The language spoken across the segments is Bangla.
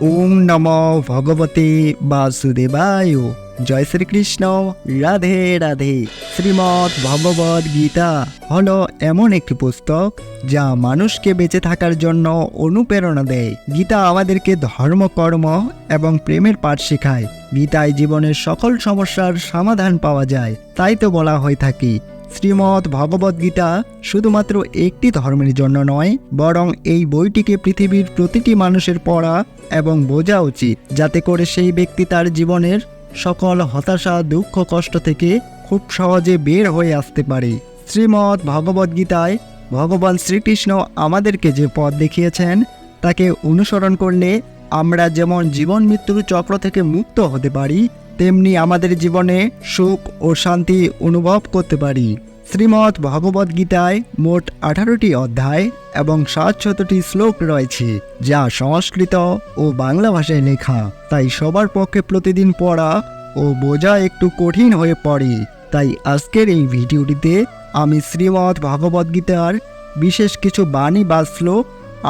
ওম নম ভগবতে বাসুদেবায়। জয় শ্রীকৃষ্ণ, রাধে রাধে। শ্রীমৎ ভগবদ গীতা হলো এমন একটি পুস্তক যা মানুষকে বেঁচে থাকার জন্য অনুপ্রেরণা দেয়। গীতা আমাদেরকে ধর্ম, কর্ম এবং প্রেমের পাঠ শেখায়। গীতায় জীবনের সকল সমস্যার সমাধান পাওয়া যায়, তাই তো বলা হয়ে থাকে। শ্রীমৎ ভগবদ্গীতা শুধুমাত্র একটি ধর্মের জন্য নয়, বরং এই বইটিকে পৃথিবীর প্রতিটি মানুষের পড়া এবং বোঝা উচিত, যাতে করে সেই ব্যক্তি তার জীবনের সকল হতাশা, দুঃখ, কষ্ট থেকে খুব সহজে বের হয়ে আসতে পারে। শ্রীমৎ ভগবদ্গীতায় ভগবান শ্রীকৃষ্ণ আমাদেরকে যে পথ দেখিয়েছেন, তাকে অনুসরণ করলে আমরা যেমন জীবন মৃত্যুর চক্র থেকে মুক্ত হতে পারি তেমনি আমাদের জীবনে সুখ ও শান্তি অনুভব করতে পারি। শ্রীমৎ ভগবদ গীতায় মোট আঠারোটি অধ্যায় এবং সাত সাতশতটি শ্লোক রয়েছে, যা সংস্কৃত ও বাংলা ভাষায় লেখা। তাই সবার পক্ষে প্রতিদিন পড়া ও বোঝা একটু কঠিন হয়ে পড়ে। তাই আজকের এই ভিডিওটিতে আমি শ্রীমৎ ভগবদ গীতার বিশেষ কিছু বাণী বা শ্লোক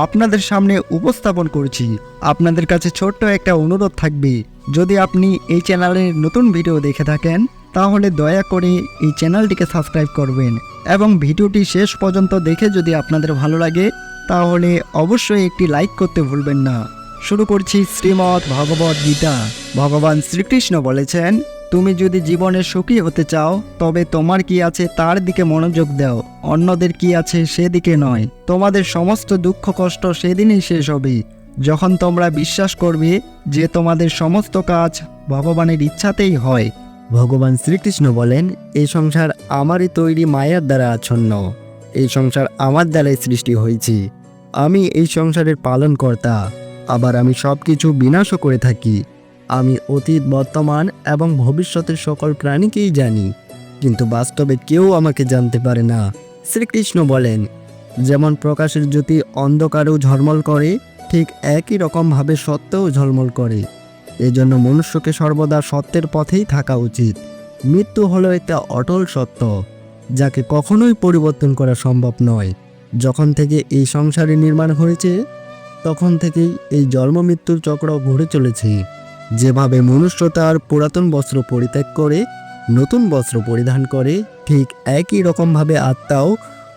আপনাদের সামনে উপস্থাপন করছি। আপনাদের কাছে ছোট্ট একটা অনুরোধ থাকবে। যদি আপনি এই চ্যানেলের নতুন ভিডিও দেখে থাকেন, তাহলে দয়া করে এই চ্যানেলটিকে সাবস্ক্রাইব করবেন এবং ভিডিওটি শেষ পর্যন্ত দেখে যদি আপনাদের ভালো লাগে, তাহলে অবশ্যই একটি লাইক করতে ভুলবেন না। শুরু করছি শ্রীমৎ ভগবদ গীতা। ভগবান শ্রীকৃষ্ণ বলেছেন তুমি যদি জীবনে সুখী হতে চাও, তবে তোমার কি আছে তার দিকে মনোযোগ দাও, অন্যদের কি আছে সেদিকে নয়। তোমাদের সমস্ত দুঃখ কষ্ট সেদিনই শেষ হবে। যখন তোমরা বিশ্বাস করবে যে তোমাদের সমস্ত কাজ ভগবানের ইচ্ছাতেই হয়। ভগবান শ্রীকৃষ্ণ বলেন এই সংসার আমারই তৈরি মায়ার দ্বারা আচ্ছন্ন। এই সংসার আমার দ্বারাই সৃষ্টি হয়েছে। আমি এই সংসারের পালনকর্তা। আবার আমি সব কিছু বিনাশও করে থাকি। আমি অতীত, বর্তমান এবং ভবিষ্যতের সকল প্রাণীকেই জানি, কিন্তু বাস্তবে কেউ আমাকে জানতে পারে না। শ্রীকৃষ্ণ বলেন, যেমন প্রকাশের জ্যোতি অন্ধকারেও ঝলমল করে, ঠিক একই রকমভাবে সত্যও ঝলমল করে। এজন্য মনুষ্যকে সর্বদা সত্যের পথেই থাকা উচিত। মৃত্যু হলো একটা অটল সত্য, যাকে কখনোই পরিবর্তন করা সম্ভব নয়। যখন থেকে এই সংসারে নির্মাণ হয়েছে, তখন থেকেই এই জন্ম মৃত্যুর চক্র ঘুরে চলেছে। যেভাবে মনুষ্য তার পুরাতন বস্ত্র পরিত্যাগ করে, নতুন বস্ত্র পরিধান করে, ঠিক একই রকমভাবে আত্মাও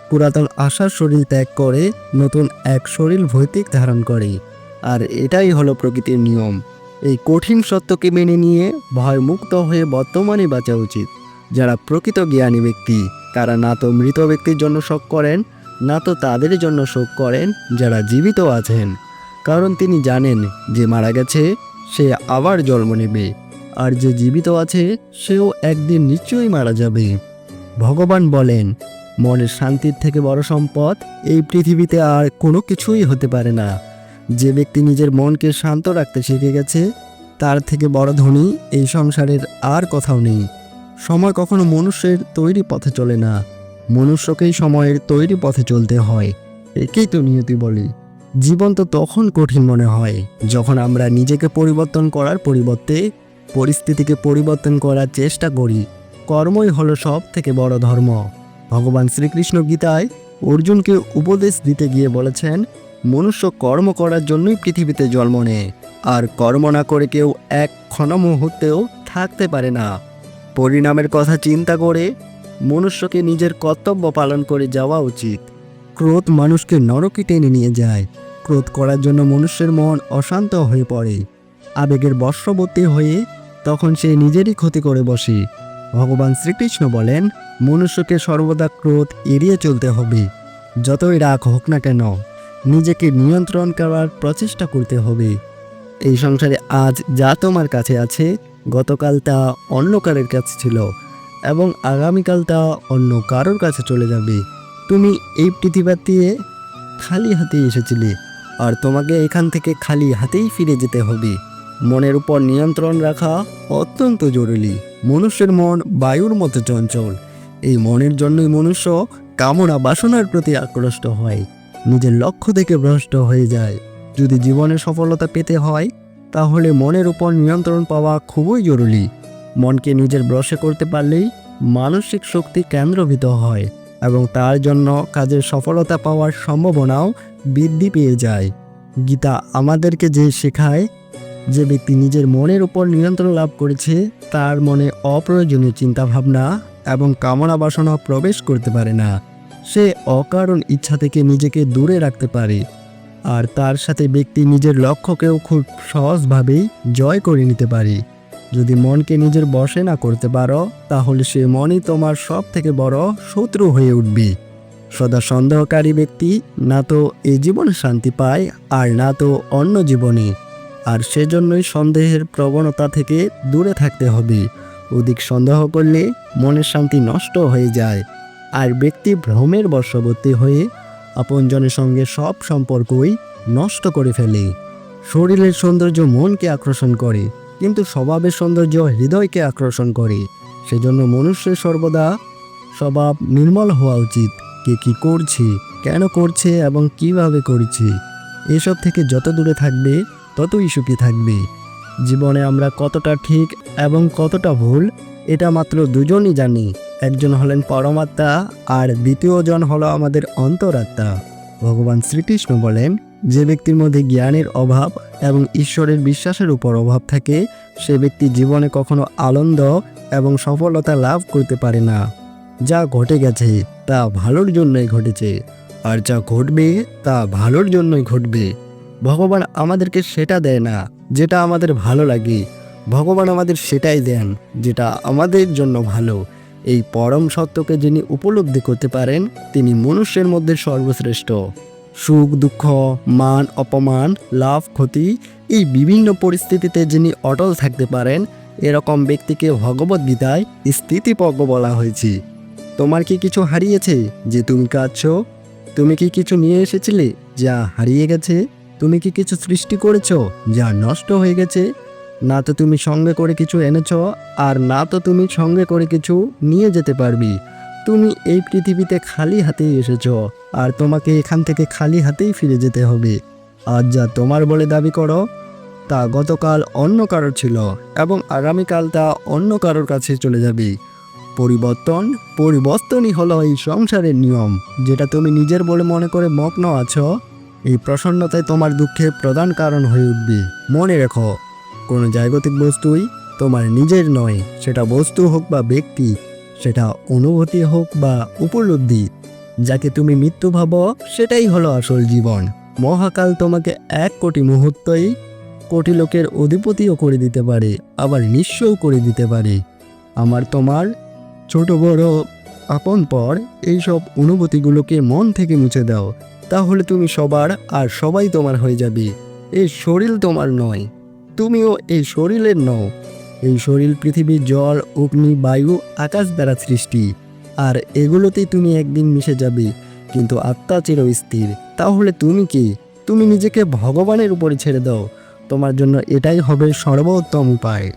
পুরাতন আশার শরীর ত্যাগ করে, নতুন এক শরীর ভৌতিক ধারণ করে। আর এটাই হলো প্রকৃতির নিয়ম। এই কঠিন সত্যকে মেনে নিয়ে ভয়মুক্ত হয়ে বর্তমানে বাঁচা উচিত। যারা প্রকৃত জ্ঞানী ব্যক্তি, তারা না তো মৃত ব্যক্তির জন্য শোক করেন, না তো তাদের জন্য শোক করেন, যারা জীবিত আছেন। কারণ তিনি জানেন যে মারা গেছে সে আবার জন্ম নেবে। আর যে জীবিত আছে, সেও একদিন নিশ্চয়ই মারা যাবে। ভগবান বলেন মনের শান্তির থেকে বড় সম্পদ এই পৃথিবীতে আর কোনো কিছুই হতে পারে না। যে ব্যক্তি নিজের মনকে শান্ত রাখতে শিখে গেছে, তার থেকে বড় ধনী এই সংসারের আর কোথাও নেই। সময় কখনো মনুষ্যের তৈরি পথে চলে না। মনুষ্যকেই সময়ের তৈরি পথে চলতে হয়। একেই তো নিয়তি বলি। জীবন তো তখন কঠিন মনে হয়, যখন আমরা নিজেকে পরিবর্তন করার পরিবর্তে পরিস্থিতিকে পরিবর্তন করার চেষ্টা করি। কর্মই হলো সব থেকে বড় ধর্ম। ভগবান শ্রীকৃষ্ণ গীতায় অর্জুনকে উপদেশ দিতে গিয়ে বলেছেন, মনুষ্য কর্ম করার জন্যই পৃথিবীতে জন্ম নেয়, আর কর্ম না করে কেউ এক ক্ষণ মুহূর্তেও থাকতে পারে না। পরিণামের কথা চিন্তা করে মনুষ্যকে নিজের কর্তব্য পালন করে যাওয়া উচিত। ক্রোধ মানুষকে নরকে টেনে নিয়ে যায়। ক্রোধ করার জন্য মনুষ্যের মন অশান্ত হয়ে পড়ে। আবেগের বর্ষবর্তী হয়ে তখন সে নিজেরই ক্ষতি করে বসে। ভগবান শ্রীকৃষ্ণ বলেন, মনুষ্যকে সর্বদা ক্রোধ এড়িয়ে চলতে হবে। যতই রাগ হোক না কেন, নিজেকে নিয়ন্ত্রণ করার প্রচেষ্টা করতে হবে। এই সংসারে আজ যা তোমার কাছে আছে, গতকাল তা অন্য কারের কাছে ছিল এবং আগামীকাল তা অন্য কারোর কাছে চলে যাবে। তুমি এই পৃথিবীতে খালি হাতে এসেছিলে। আর তোমাকে এখান থেকে খালি হাতেই ফিরে যেতে হবে। মনের উপর নিয়ন্ত্রণ রাখা অত্যন্ত জরুরি। মনুষ্যের মন বায়ুর মতো চঞ্চল। এই মনের জন্যই মনুষ্য কামনা বাসনার প্রতি আকৃষ্ট হয়। নিজের লক্ষ্য থেকে ভ্রষ্ট হয়ে যায়। যদি জীবনে সফলতা পেতে হয়, তাহলে মনের উপর নিয়ন্ত্রণ পাওয়া খুবই জরুরি। মনকে নিজের বশে করতে পারলেই মানসিক শক্তি কেন্দ্রভূত হয় এবং তার জন্য কাজের সফলতা পাওয়ার সম্ভাবনাও বৃদ্ধি পেয়ে যায়। গীতা আমাদেরকে যে শেখায় যে ব্যক্তি নিজের মনের উপর নিয়ন্ত্রণ লাভ করেছে, তার মনে অপ্রয়োজনীয় চিন্তাভাবনা এবং কামনা বাসনা প্রবেশ করতে পারে না। সে অকারণ ইচ্ছা থেকে নিজেকে দূরে রাখতে পারে। আর তার সাথে ব্যক্তি নিজের লক্ষ্যকেও খুব সহজভাবেই জয় করে নিতে পারে। যদি মনকে নিজের বশে না করতে পারো, তাহলে সে মনই তোমার সব থেকে বড় শত্রু হয়ে উঠবে। সদা সন্দেহকারী ব্যক্তি, না তো এই জীবনে শান্তি পায়, আর না তো অন্য জীবনে। আর সেজন্যই সন্দেহের প্রবণতা থেকে দূরে থাকতে হবে। অধিক সন্দেহ করলে মনের শান্তি নষ্ট হয়ে যায়। আর ব্যক্তি ভ্রমের বর্ষবর্তী হয়ে আপনজনের সঙ্গে সব সম্পর্কই নষ্ট করে ফেলে। শরীরের সৌন্দর্য মনকে আকর্ষণ করে, কিন্তু স্বভাবের সৌন্দর্য হৃদয়কে আকর্ষণ করে। সেজন্য মনুষ্যের সর্বদা স্বভাব নির্মল হওয়া উচিত। কে কি করছে, কেন করছে এবং কীভাবে করছে, এসব থেকে যত দূরে থাকবে, ততই সুখী থাকবে। জীবনে আমরা কতটা ঠিক এবং কতটা ভুল, এটা মাত্র দুজনই জানি। একজন হলেন পরমাত্মা আর দ্বিতীয়জন হলো আমাদের অন্তরাত্মা। ভগবান শ্রীকৃষ্ণ বলেন, যে ব্যক্তির মধ্যে জ্ঞানের অভাব এবং ঈশ্বরের বিশ্বাসের উপর অভাব থাকে, সে ব্যক্তি জীবনে কখনো আনন্দ এবং সফলতা লাভ করতে পারে না। যা ঘটে গেছে। তা ভালোর জন্যই ঘটেছে। আর যা ঘটবে, তা ভালোর জন্যই ঘটবে। ভগবান আমাদেরকে সেটা দেয় না, যেটা আমাদের ভালো লাগে। ভগবান আমাদের সেটাই দেন, যেটা আমাদের জন্য ভালো। এই পরম সত্যকে যিনি উপলব্ধি করতে পারেন, তিনি মনুষ্যের মধ্যে সর্বশ্রেষ্ঠ। সুখ, দুঃখ, মান, অপমান, লাভ, ক্ষতি, এই বিভিন্ন পরিস্থিতিতে যিনি অটল থাকতে পারেন, এরকম ব্যক্তিকে ভগবদ্গীতায় গীতায় স্থিতিপজ্ঞ বলা হয়েছে। তোমার কি কিছু হারিয়েছে যে তুমি কাঁদছ? তুমি কি কিছু নিয়ে এসেছিলে যা হারিয়ে গেছে? তুমি কি কিছু সৃষ্টি করেছ যা নষ্ট হয়ে গেছে? না তো তুমি সঙ্গে করে কিছু এনেছ, আর না তো তুমি সঙ্গে করে কিছু নিয়ে যেতে পারবি। তুমি এই পৃথিবীতে খালি হাতেই এসেছ, আর তোমাকে এখান থেকে খালি হাতেই ফিরে যেতে হবে। আজ যা তোমার বলে দাবি করো, তা গতকাল অন্য কারোর ছিল, এবং আগামীকাল তা অন্য কারোর কাছে চলে যাবে। পরিবর্তন, পরিবর্তনই হলো এই সংসারের নিয়ম, যেটা তুমি নিজের বলে মনে করে মগ্ন আছো। এই প্রসন্নতাই তোমার দুঃখের প্রধান কারণ হয়ে উঠবে। মনে রেখো, কোনো জাগতিক বস্তুই তোমার নিজের নয়, সেটা বস্তু হোক বা ব্যক্তি, সেটা অনুভূতি হোক বা উপলব্ধি। যাকে তুমি মৃত্যু ভাবো, সেটাই হলো আসল জীবন। মহাকাল তোমাকে এক কোটি মুহূর্তই কোটি লোকের অধিপতিও করে দিতে পারে, আবার নিঃস্বও করে দিতে পারে। আমার তোমার ছোট বড়, আপন পর এইসব অনুভূতিগুলোকে মন থেকে মুছে দাও। তাহলে তুমি সবার আর সবাই তোমার হয়ে যাবে। এই শরীর তোমার নয়, তুমিও এই শরীরের নও। এই শরীর পৃথিবীর জল, অগ্নি, বায়ু, আকাশ দ্বারা সৃষ্টি। আর এগুলোতেই তুমি একদিন মিশে যাবে, কিন্তু আত্মা চিরস্থির তাহলে তুমি কি? তুমি নিজেকে ভগবানের উপরে ছেড়ে দাও। তোমার জন্য এটাই হবে সর্বোত্তম উপায়।